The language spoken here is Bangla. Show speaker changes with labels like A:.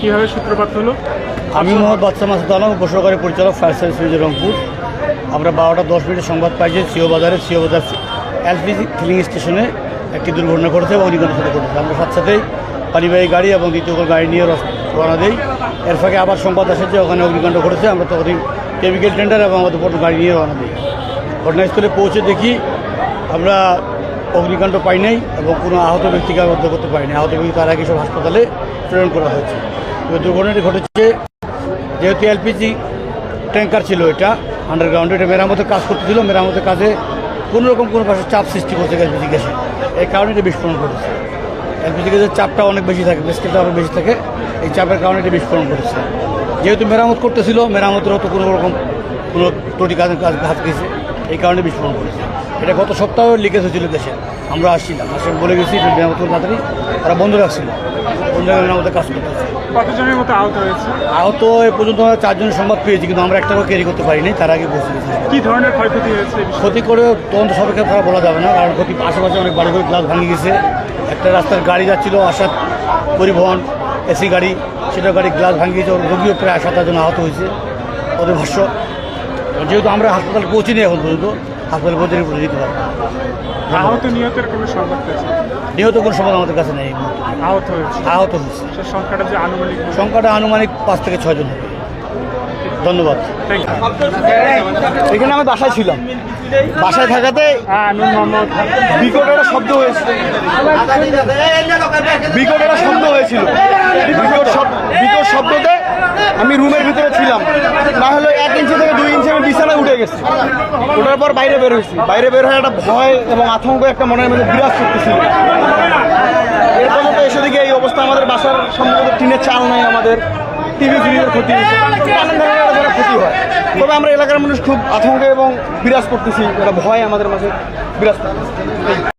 A: কীভাবে সূত্রপাত হলো?
B: আমি মোহাম্মদ বাচ্চা মাসুদ আলম উপসহকারী পরিচালক ফায়ার সার্ভিস রংপুর। আমরা বারোটা দশ মিনিটে সংবাদ পাই যে সিও বাজারে, সিও বাজার এলপিজি ফিলিং স্টেশনে একটি দুর্ঘটনা ঘটেছে এবং অগ্নিকাণ্ড সাথে ঘটেছে। আমরা সাথে সাথেই পারিবারিক গাড়ি এবং দ্বিতীয় গাড়ি নিয়ে রওনা দিই। এর ফাঁকে আবার সংবাদ আসে যে ওখানে অগ্নিকাণ্ড ঘটেছে। আমরা তখন কেমিক্যাল টেন্ডার এবং আমাদের গাড়ি নিয়ে রওনা দিই। ঘটনাস্থলে পৌঁছে দেখি আমরা অগ্নিকাণ্ড পাই নাই এবং কোনো আহত ব্যক্তিকে উদ্ধার করতে পারিনি আহত ব্যক্তি তার আগে সব হাসপাতালে প্রেরণ করা হয়েছে। দুর্ঘটনাটি ঘটেছে, যেহেতু এলপিজি ট্যাঙ্কার ছিল এটা আন্ডারগ্রাউন্ডে এটা মেরামতের কাজ করতেছিল, মেরামতের কাজে কোনো রকম কোনো পাশে চাপ সৃষ্টি করছে এলপিজি গ্যাসে। এই কারণে এটা বিস্ফোরণ ঘটেছে। এলপিজি গ্যাসের চাপটা অনেক বেশি থাকে, বেস্কেলটা আরও বেশি থাকে, এই চাপের কারণে এটা বিস্ফোরণ ঘটেছে। যেহেতু মেরামত করতেছিল মেরামতের হয়তো কোনো রকম কোনো ত্রুটি কাজ হাত গেছে, এই কারণে বিস্ফোরণ ঘটেছে। এটা গত সপ্তাহে লিকেজ হয়েছিল দেশে আমরা আসছিলাম, আসে বলে গেছি মেরামত করতে তাড়াতাড়ি, তারা বন্ধ রাখছিল, বন্ধ মেরামতের কাজ করতেছে।
A: কতজনের মতো আহত হয়েছে?
B: আহত এ পর্যন্ত আমরা চারজনের সংবাদ পেয়েছি কিন্তু আমরা একটাও ক্যারি করতে পারিনি তার আগে পৌঁছে গেছি।
A: কি ধরনের ক্ষয়ক্ষতি হয়েছে?
B: ক্ষতি করে তদন্ত সরকার তারা বলা যাবে না কারণ ক্ষতি আশেপাশে অনেক বাড়ি করে গ্লাস ভাঙে গেছে। একটা রাস্তার গাড়ি যাচ্ছিল আসাদ পরিবহন এসি গাড়ি সেটা গাড়ি গ্লাস ভাঙে গেছে রোগীও প্রায় সাত আটজন আহত হয়েছে। ওদের ভাষ্য যেহেতু আমরা হাসপাতালে পৌঁছিনি এখন পর্যন্ত হাসপাতালে পৌঁছে পৌঁছে দিতে পারব
A: আহত নিহতের কোনো সংবাদ পেয়েছে?
B: নিহত কোনো সময় আমাদের কাছে নেই।
A: আহত হয়েছে?
B: আহত হয়েছে।
A: সংখ্যাটা যে আনুমানিক
B: সংখ্যাটা আনুমানিক পাঁচ থেকে ছয়জন হবে। ধন্যবাদ।
C: এখানে আমি বাসায় ছিলাম। বাসায় থাকাতে
A: হ্যাঁ
C: বিকট একটা শব্দ হয়েছিল। বিকট একটা শব্দ হয়েছিল। বিকট শব্দ বিকট শব্দতে আমি রুমের ভিতরে ছিলাম। না হলে এক ইঞ্চি থেকে দুই ইঞ্চি আমি বিছানায় উঠে গেছি। ওঠার পর বাইরে বের হয়েছি। বাইরে বের হয়ে একটা ভয় এবং আতঙ্ক, একটা মনের মধ্যে বিরাজ করতেছিল এরকম তো এসে দিকে এই অবস্থা আমাদের বাসার সম্ভবত টিনের চাল নাই আমাদের। টিভি, ফ্রিজের ক্ষতি ক্ষতি হয়। তবে আমরা এলাকার মানুষ খুব আতঙ্কে এবং বিরাজ করতেছি। একটা ভয় আমাদের মাঝে বিরাজ করতেছি।